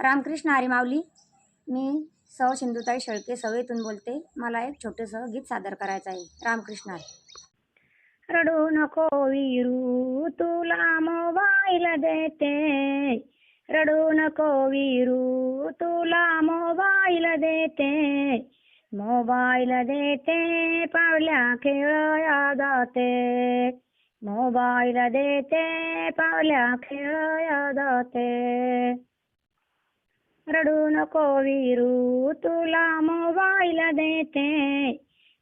रामकृष्ण आरेमावली माऊली मी सौ सिंधुताई शेळके सवयीतून बोलते. मला एक छोटंसं गीत सादर करायचं आहे. रामकृष्ण रडू नको विरू तुला मोबाईल देते. रडू नको विरू तुला मोबाईल देते. मोबाईल देते पावल्या खेळया जाते. मोबाईल देते पावल्या खेळया जाते. रडू नको वीरू तुला मोबाईल देते.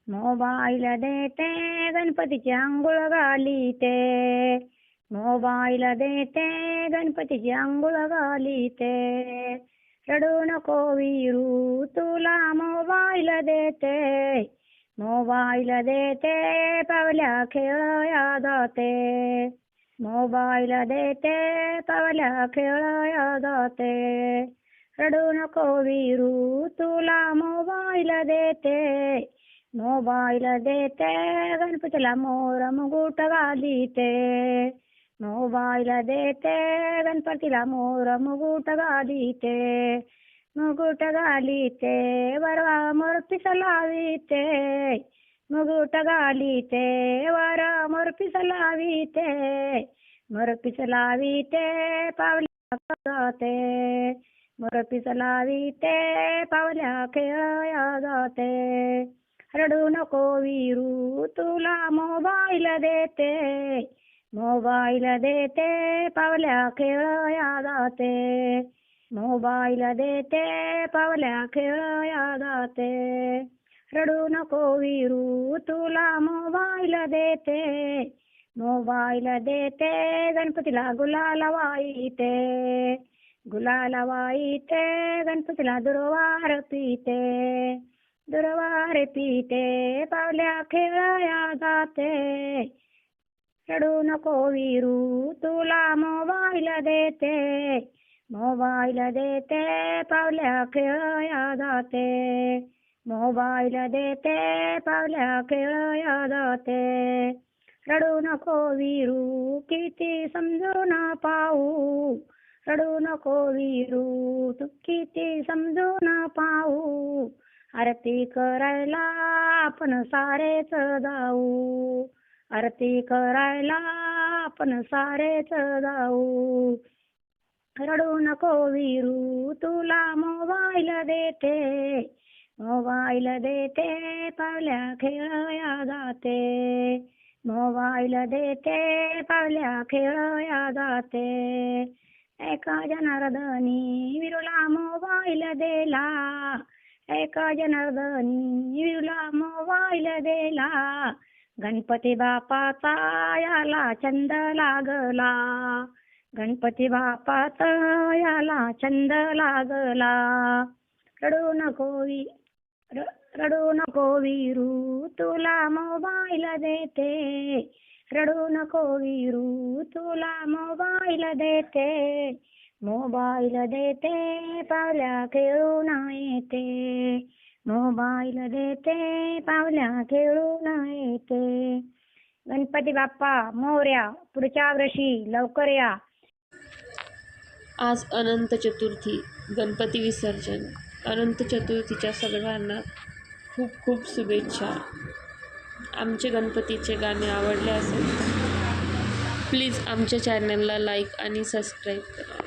मोबाईल देते गणपतीची आंघोळ घालीते. मोबाईल देते गणपतीची आंघोळ घालीते. रडू नको वीरू तुला मोबाईल देते. मोबाईल देते पावल्या खेळया जाते. मोबाईल देते पावल्या खेळया जाते. रडू नको वीरू तुला मोबाईल देते. मोबाईल देते गणपतीला मोर मुकुट घालीते मोबाईल देते गणपतीला मोर मुकुट घालीते मुगुट घालीते वरवा मोरपीस लावीते. मुगुट घालीते वरा मोरपीस लावीते. मोरपीस लावीते पावली जाते मुरपीच लावी ते पावल्या खेळया जाते रडू नको विरू तुला मोबाईल देते मोबाईल देते पावल्या खेळया जाते मोबाईल देते पावल्या खेळया जाते रडू नको विरू तुला मोबाईल देते मोबाईल देते गणपतीला गुलाल वाईते गुलाला वाईते गणपतीला दुर्वार पिते. दुर्वार पिते पावल्या खेळया जाते. रडू नको वीरू तुला मोबाईल देते. मोबाईल देते पावल्या खेळया जाते. मोबाईल देते पावल्या खेळया जाते. रडू नको वीरू किती समजू ना पाऊ रडू नको वीरू तू किती न पाहू. आरती करायला आपण सारेच जाऊ. आरती करायला आपण सारेच जाऊ. रडू नको वीरू तुला मोबाईल देते. मोबाईल देते पावल्या खेळया जाते. मोबाईल देते पावल्या खेळया जाते. एका जनार्दनी विरुला मोबाईल दिला. एका जनार्दनी विरुला मोबाईल दिला. गणपती बापाचा याला छंद लागला. गणपती बापाचा याला छंद लागला. रडू नकोवी रडू नको वीरू तुला मोबाईल देते. रडू नको विरू तुला मोबाईल देते मोबाईल देते पावल्या खेळू नाही येते. मोबाईल देते पावल्या खेळू नाही येते. गणपती बाप्पा मोर्या पुढच्या वर्षी लवकर या. आज अनंत चतुर्थी गणपती विसर्जन. अनंत चतुर्थीच्या सगळ्यांना खूप खूप शुभेच्छा. आमचे गणपतीचे गाणे आवडले असेल प्लीज आमच्या चॅनलला लाईक आणि सबस्क्राईब करा.